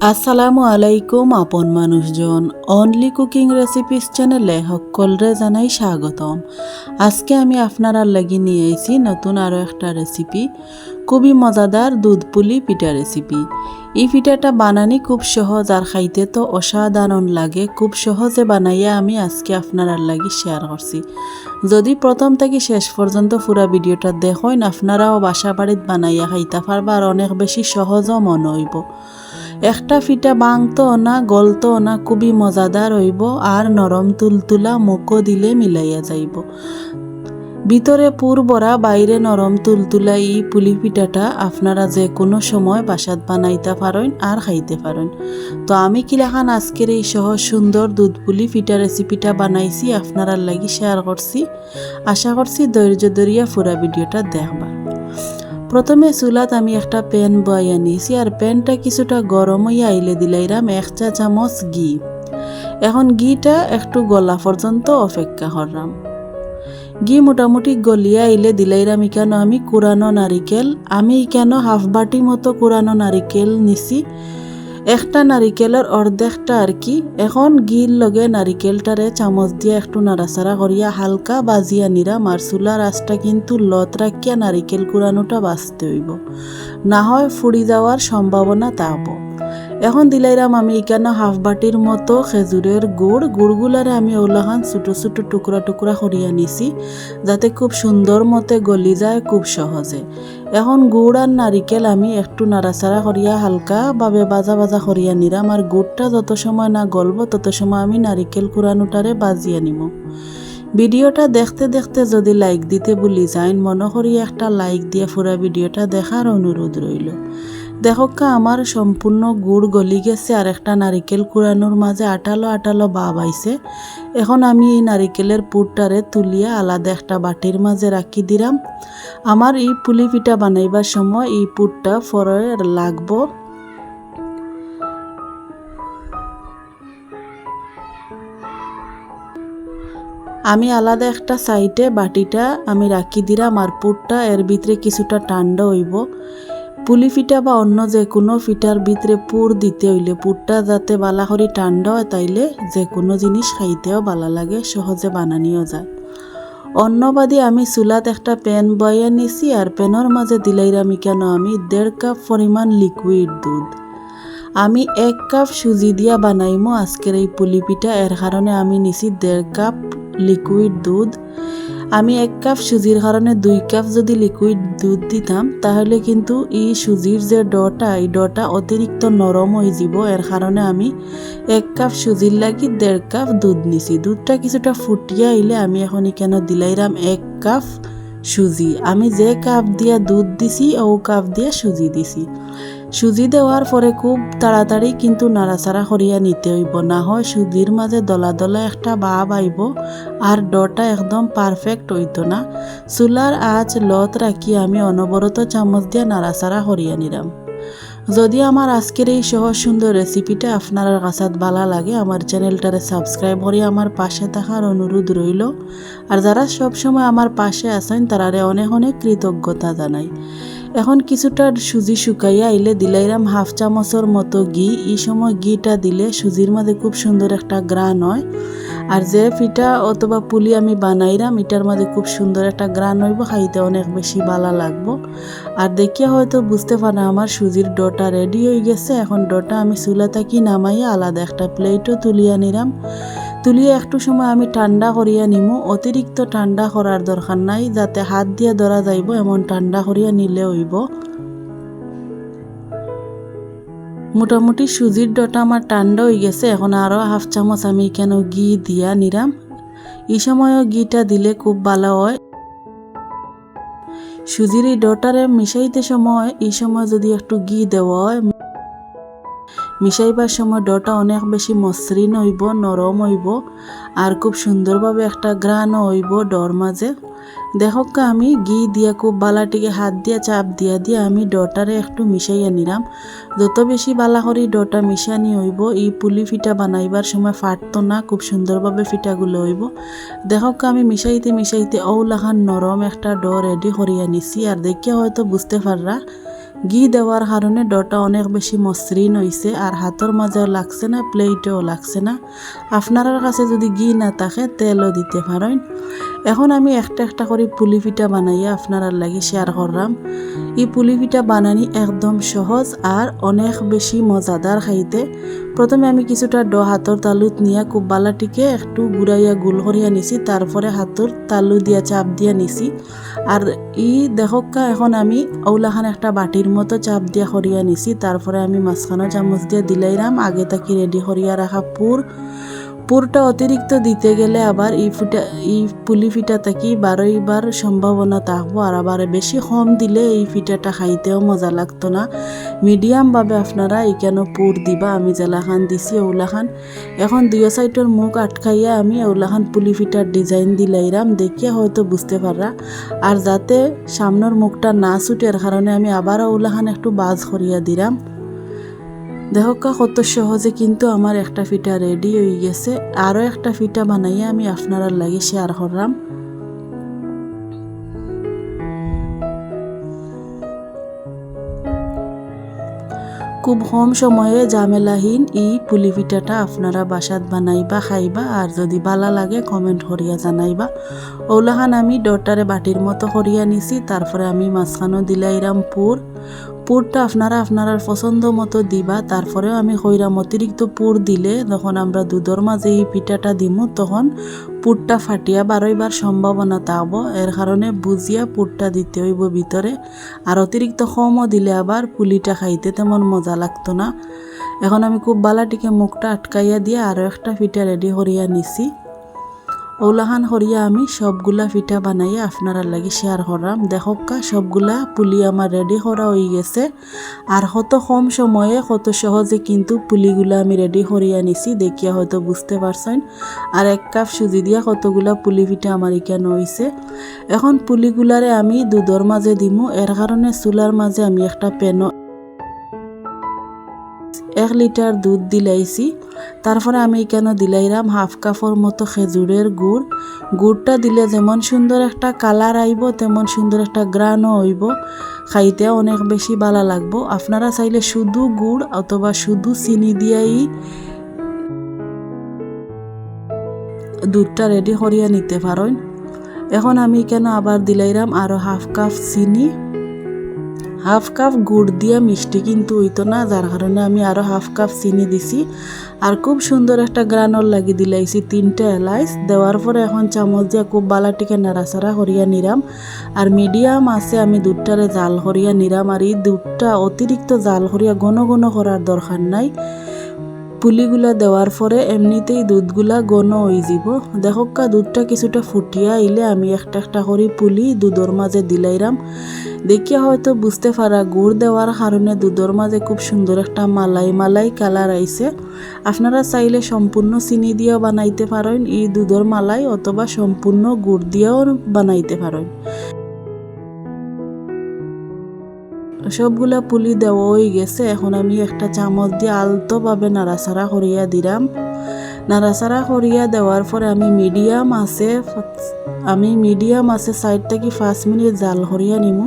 আসসালামু আলাইকুম, আপন মানুষজন। অনলি কুকিং রেসিপিস চ্যানেলে সকলরে জানাই স্বাগতম। আজকে আমি আপনারা লাগি নিয়ে আইছি নতুন আরও একটা রেসিপি খুবই মজাদার দুধ পুলি পিঠা রেসিপি এই পিঠাটা বানানি খুব সহজ আর খাইতে তো অসাধারণ লাগে। খুব সহজে বানাইয়া আমি আজকে আপনারা লাগি শেয়ার করছি। যদি প্রথম থেকে শেষ পর্যন্ত পুরা ভিডিওটা দেখেন, আপনারাও বাসা বাড়িত বানাইয়া খাইতে পারবা আর অনেক বেশি সহজও মনে হইব। একটা ফিটা বাংতো না, গলতো না, খুবই মজাদার হইব আর নরম তুলতুলা মুখো দিলে মিলাইয়া যাইব। ভিতরে পুর বড়া, বাইরে নরম তুলতুলা এই পুলি পিঠাটা আপনারা যে কোনো সময় বাসাত বানাইতে পারেন আর খাইতে পারেন। তো আমি কিলাখান আজকের এই সহজ সুন্দর দুধ পুলি পিঠা রেসিপিটা বানাইছি আপনারা লাগি শেয়ার করছি। আশা করছি ধৈর্য ধরিয়া পুরা ভিডিওটা দেখবা। প্রথমে চুলাত আমি একটা প্যান বয়ে নিয়েছি আর প্যানটা কিছুটা গরম হইয়া আইলে দিলাইরাম এক চা চামচ ঘি। এখন ঘিটা একটু গলা পর্যন্ত অপেক্ষা করলাম ঘি মোটামুটি গলিয়া আইলে দিলাইরাম কেন আমি কুরানো নারিকেল আমি কেন হাফ বাটি মতো কুরানো নারিকেল নিছি একটা নারিকেলের অর্ধেকটা আর কি এখন গির লগে নারিকেলটারে চামচ দিয়ে একটু নাড়াচাড়া করিয়া হালকা বাজিয়া নিরাম আর আঁচটা কিন্তু লত রাখিয়া নারিকেল কুড়ানোটা বাঁচতে হইব না হয় ফুড়ি যাওয়ার সম্ভাবনা থাকব এখন দিলাইরাম আমি এখানে হাফ বাটির মতো খেজুরের গুড়। গুড়গুলারে আমি ওলাখান ছোটো ছোটো টুকরা টুকরা করিয়া নিছি, যাতে খুব সুন্দর মতে গলি যায়, খুব সহজে। এখন গুড় আর নারিকেল আমি একটু নাড়াচাড়া করিয়া হালকা ভাবে বাজা বাজা করিয়া নিরাম আর গুড়টা যত সময় না গলব, তত সময় আমি নারিকেল কুড়ানোটারে বাজিয়ে নিব। ভিডিওটা দেখতে দেখতে যদি লাইক দিতে বলি যাইন, মনে করি একটা লাইক দিয়ে পুরা ভিডিওটা দেখার অনুরোধ রইল। দেখকা আমার সম্পূর্ণ গুড় গলি গেছে আর একটা নারিকেল কুড়ানোর মাঝে আটালো আটালো বা বাইছে। এখন আমি এই নারিকেলের পুরটারে তুলিয়া আলাদা একটা বাটির মাঝে রাখি দিলাম আমার এই পুলি পিঠা বানাইবার সময় এই পুরটা ফরে লাগবো। আমি আলাদা একটা সাইডে বাটিটা আমি রাখি দিলাম আর পুরটা এর ভিতরে কিছুটা ঠান্ডা হইব। পুলি ফিটা বা অন্য যে কোনো ফিটার ভিতরে পুর দিতে হইলে পুরটা যাতে বালা করি ঠান্ডা হয় তাইলে যে কোনো জিনিস খাইতেও ভালো লাগে, সহজে বানানিও যায়। অন্যবাদী আমি চুলাত একটা প্যান বয়ে নিছি আর প্যানের মাঝে দিলাইরাম কেন আমি দেড় কাপ পরিমাণ লিকুইড দুধ। আমি এক কাপ সুজি দিয়া বানাইমো আজকের এই পুলি পিঠা এর কারণে আমি নিছি দেড় কাপ লিকুইড দুধ। আমি এক কাপ সুজির কারণে দুই কাপ যদি লিকুইড দুধ দিতাম, তাহলে কিন্তু এই সুজির যে ডটা, এই ডটা অতিরিক্ত নরম হয়ে যাব। এর কারণে আমি এক কাপ সুজির লাগি দেড় কাপ দুধ নিছি। দুধটা কিছুটা ফুটিয়ে আইলে আমি এখন কেন দিলাইরাম এক কাপ সুজি। আমি যে কাপ দিয়া দুধ দিছি ও কাপ দিয়া সুজি দিছি। সুজি দেওয়ার পরে খুব তাড়াতাড়ি কিন্তু নাড়াচাড়া করিয়া নিতে হইব। না হয় সুজির মাঝে দলা দলা একটা ভাব আইব আর ডটা একদম পারফেক্ট হইতো না। চুলার আঁচ লত রাখি আমি অনবরত চামচ দিয়ে নাড়াচাড়া করিয়া নিলাম। যদি আমার আজকের এই সহজ সুন্দর রেসিপিটা আপনার কাছাত ভালো লাগে, আমার চ্যানেলটারে সাবস্ক্রাইব করে আমার পাশে থাকার অনুরোধ রইল। আর যারা সবসময় আমার পাশে আছেন, তারারে অনেক অনেক কৃতজ্ঞতা জানাই। এখন কিছুটা সুজি শুকাইয়া আইলে দিলাইরাম হাফ চামচের মতো ঘি। এই সময় ঘিটা দিলে সুজির মধ্যে খুব সুন্দর একটা গ্রান হয়। আর যে পিঠা অথবা পুলি আমি বানাইরাম, এটার মধ্যে খুব সুন্দর একটা গ্রান হইব, খাইতে অনেক বেশি ভালো লাগবো। আর দেখিয়া হয়তো বুঝতে পারে আমার সুজির ডোটা রেডি হয়ে গেছে। এখন ডোটা আমি চুলা থাকি নামাইয়া আলাদা একটা প্লেটও তুলিয়া নিলাম। তুলিয়ে একটু সময় আমি ঠান্ডা করিয়া নিমু। অতিরিক্ত ঠান্ডা করার দরকার নাই, যাতে হাত দিয়ে ধরা যাইব, এমন ঠান্ডা করিয়া নিলে হইব। মোটামুটি সুজির ডটা আমার ঠান্ডা হয়ে গেছে, এখন আরও হাফ চামচ আমি কেন ঘি দিয়া নিরাম। এই সময়ও ঘিটা দিলে খুব ভালো হয়। সুজির এই ডটারে মিশাইতে সময়, এই সময় যদি একটু ঘি দেওয়া হয় মিশাইবার সময় ডটা অনেক বেশি মসৃণ হইব, নরম হইব আর খুব সুন্দরভাবে একটা গ্রানও হইব ডর মাঝে। দেখক আমি ঘি দিয়া খুব বালাটিকে হাত দিয়া চাপ দিয়া দিয়া আমি ডটারে একটু মিশাইয়া নিলাম যত বেশি বালা করি ডটা মিশানি হইব, এই পুলি ফিটা বানাইবার সময় ফাটতো না, খুব সুন্দরভাবে ফিটাগুলো হইব। দেখক আমি মিশাইতে মিশাইতে ঔলাখান নরম একটা ড রেডি করিয়া নিছি আর দেখিয়া হয়তো বুঝতে পাররা। ঘি দেওয়ার কারণে ডটা অনেক বেশি মসৃণ হয়েছে আর হাতের মাঝেও লাগছে না, প্লেটেও লাগছে না। আপনার কাছে যদি ঘি না থাকে, তেলও দিতে পারেন। এখন আমি একটা একটা করে পুলি পিঠা বানাইয়া আপনার লাগে শেয়ার করলাম এই পুলি পিঠা বানানি একদম সহজ আর অনেক বেশি মজাদার খাইতে। প্রথমে আমি কিছুটা ড হাতর তালুত নিয়ে খুব বালাটিকে একটু গুড়াইয়া গুল করিয়া নিছি তারপরে হাতর তালু দিয়া চাপ দিয়া নিছি। আর ই দেখকা এখন আমি ওলাখান একটা বাটির মতো চাপ দিয়া করিয়া নিছি তারপরে আমি মাঝখানো চামচ দিয়ে দিলাইরাম আগে তাকে রেডি করিয়া রাখা পুর পুরটা অতিরিক্ত দিতে গেলে আবার ই ফুটা ই পুলি ফিটা থাকি বারোইবার সম্ভাবনা থাকব। আর আবার বেশি কম দিলে এই ফিটাটা খাইতেও মজা লাগতো না। মিডিয়ামভাবে আপনারা এখানে পুর দিবা? আমি জেলাখান দিছি ওলাখান এখন দুই সাইডের মুখ আটকাইয়া আমি ওলাখান পুলি ফিটার ডিজাইন দিলাইরাম, দেখিয়ে হয়তো বুঝতে পাররা। আর যাতে সামনের মুখটা না ছুটের কারণে আমি আবারও ওলাখান একটু বাজ করিয়া দিলাম দেখকা কত সহজে কিন্তু আমার একটা ফিটা রেডি হয়ে গেছে। আরও একটা ফিটা বানাইয়া আমি আপনার লাগে শেয়ার করলাম। খুব কম সময়ে জামেলাহীন এই পুলি পিঠাটা আপনারা বাসাত বানাইবা, খাইবা, আর যদি বালা লাগে কমেন্ট করিয়া জানাইবা। ওলাখান আমি ডটারে বাটির মতো করিয়া নিছি, তারপরে আমি মাঝখানো দিলাইরাম পুর। পুরটা আপনারা আপনার পছন্দ মতো দিবা, তারপরেও আমি কইরাম অতিরিক্ত পুর দিলে যখন আমরা দুধের মাঝে এই পিঠাটা দিমু, তখন পুরটা ফাটিয়া বারোইবার সম্ভাবনা হব এর কারণে বুঝিয়া পুটটা দিতে হইব ভিতরে আর অতিরিক্ত কমও দিলে আবার পুলিটা খাইতে তেমন মজা লাগতো না। এখন আমি খুব বালাটিকে মুখটা আটকাইয়া দিয়ে আরও একটা ফিটা রেডি করিয়া নিছি। ওলাহান হরিয়া, আমি সবগুলা পিঠা বানাইয়া আপনারা লাগি শেয়ার করাম। দেখকা সবগুলা পুলি আমার রেডি করা হয়ে গেছে। আর কত কম সময়ে, কত সহজে কিন্তু পুলিগুলা আমি রেডি করিয়া নিছি, দেখিয়া হয়তো বুঝতে পারছেন। আর এক কাপ সুজি দিয়া কতগুলা পুলি পিঠা আমার ইকানো হয়েছে এখন পুলিগুলারে আমি দুধর মাঝে দিমু, এর কারণে চুলার মাঝে আমি একটা পেনও এক লিটার দুধ দিলাইছি। তারপরে আমি কেন দিলাইরাম হাফ কাপর মতো খেজুরের গুড়। গুড়টা দিলে যেমন সুন্দর একটা কালার আইব, তেমন সুন্দর একটা গ্রানও হইব। খাইতে অনেক বেশি ভালো লাগবো। আপনারা চাইলে শুধু গুড় অথবা শুধু চিনি দিয়াই দুধটা রেডি করিয়া নিতে পারেন। এখন আমি কেন আবার দিলাইরাম আরও হাফ কাপ চিনি? হাফ কাপ গুড় দিয়া মিষ্টি কিন্তু হইতো না, যার কারণে আমি আরও হাফ কাপ চিনি দিছি। আর খুব সুন্দর একটা গ্রানল লাগি দিলাইছি তিনটা এলাইচ। দেওয়ার পরে এখন চামচ দিয়া খুব বালাটিকে নাড়াচাড়া করিয়া নিরাম। আর মিডিয়াম আছে, আমি দুধটারে জাল করিয়া নিরাম। আর এই দুটা অতিরিক্ত জাল করিয়া ঘন ঘন করার দরকার নাই। পুলিগুলা দেওয়ার পরে এমনিতেই দুধগুলা ঘন হয়ে যাব। দেখকা দুধটা কিছুটা ফুটিয়া আইলে আমি একটা একটা করে পুলি দুধের মাঝে দিলাইরাম। দেখিয়া হয়তো বুঝতে পারা, গুড় দেওয়ার কারণে দুধের মাঝে খুব সুন্দর একটা মালাই মালাই কালার আইছে। আপনারা চাইলে সম্পূর্ণ চিনি দিয়েও বানাইতে পারেন, এই দুধের মালাই অথবা সম্পূর্ণ গুড় দিয়েও বানাইতে পারেন। সবগুলা পুলি দেওয়া হয়ে গেছে। এখন আমি একটা চামচ দিয়ে আলতোভাবে নাড়াচাড়া করিয়া দিলাম। নাড়াচাড়া করিয়া দেওয়ার পরে আমি মিডিয়াম আছে, আমি মিডিয়াম আছে সাইড থেকে পাঁচ মিনিট জাল করিয়া নিমু।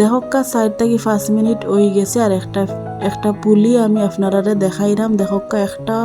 দেখকা সাইড থেকে পাঁচ মিনিট হয়ে গেছে আর একটা একটা পুলি আমি আপনারা দেখাইলাম। দেখকা একটা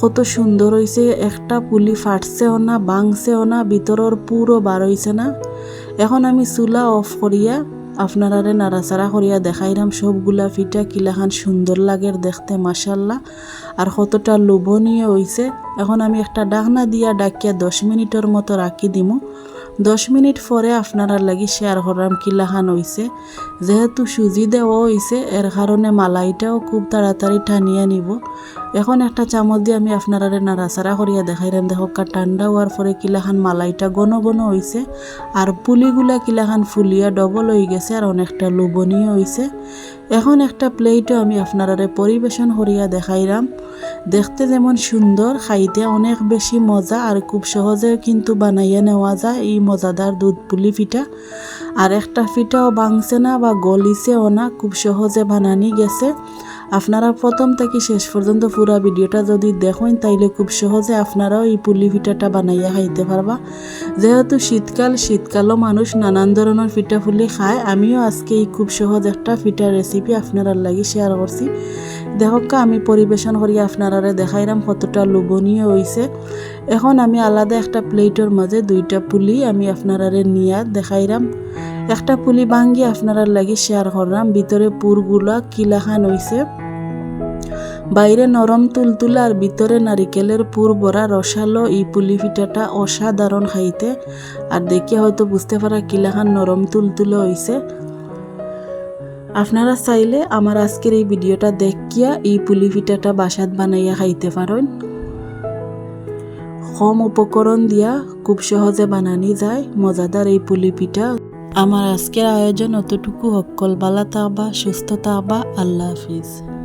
কত সুন্দর হয়েছে একটা পুলি ফাটছেও না, বাংছেও না, ভিতরের পুরো বার হয়েছে না। এখন আমি চুলা অফ করিয়া আপনারারে নাড়াচাড়া করিয়া দেখাইলাম সবগুলা ফিটা কিলাখান সুন্দর লাগের দেখতে মাসাল্লাহ আর কতটা লোভনীয় হইছে। এখন আমি একটা ডাকনা দিয়া ডাকিয়া দশ মিনিটের মতো রাখি দিমু। দশ মিনিট পরে আপনারা লাগি শেয়ার করাম কিলাখান হইছে। যেহেতু সুজি দেওয়া হইছে, এর কারণে মালাইটাও খুব তাড়াতাড়ি টানিয়ে নিব। এখন একটা চামচ দিয়ে আমি আপনারা নাড়াচাড়া করিয়া দেখাইলাম। দেখো ঠান্ডা হওয়ার পরে কিলাখান মালাইটা ঘন ঘন হইছে আর পুলিগুলা কিলাখান ফুলিয়া ডবল হয়ে গেছে আর অনেকটা লোভনীয় হইছে। এখন একটা প্লেটও আমি আপনারারে পরিবেশন করিয়া দেখাইলাম। দেখতে যেমন সুন্দর, খাইতে অনেক বেশি মজা আর খুব সহজে কিন্তু বানাইয়া নেওয়া যায় এই মজাদার দুধ পুলি পিঠা। আর একটা পিঠাও বাংছে না বা গলিছেও না, খুব সহজে বানানি গেছে। আপনারা প্রথম থেকে শেষ পর্যন্ত পুরো ভিডিওটা যদি দেখেন, তাইলে খুব সহজে আপনারাও এই পুলি পিঠাটা বানাইয়া খাইতে পারবা। যেহেতু শীতকাল, শীতকালও মানুষ নানান ধরনের পিঠা পুলি খায়। আমিও আজকে এই খুব সহজ একটা পিঠার রেসিপি আপনারা লাগি শেয়ার করছি। দেখক আমি পরিবেশন করি আপনারা দেখাইলাম কতটা লোভনীয় হয়েছে এখন আমি আলাদা একটা প্লেটের মাঝে দুইটা পুলি আমি আপনারা নিয়া দেখাইলাম একটা পুলি ভাঙ্গি আপনারা লাগি শেয়ার করলাম ভিতরে পুরগুলা কিলাখান হইছে। বাইরে নরম তুলতুলা আর ভিতরে নারিকেলের পুর ভরা রসালো এই পুলি পিঠাটা অসাধারণ খাইতে। আর দেখিয়া হয়তো বুঝতে পারা কিলাখান নরম তুলতুলে হইছে। আপনারা চাইলে আমার আজকের এই ভিডিওটা দেখিয়া এই পুলি পিঠাটা বাসাত বানাইয়া খাইতে পারেন। কম উপকরণ দিয়া খুব সহজে বানানি যায়। মজাদার এই পুলি পিঠা। আমার আজকের আয়োজন অতটুকু। সকল বালা তাবা সুস্থতা তাবা আল্লাহ হাফিজ।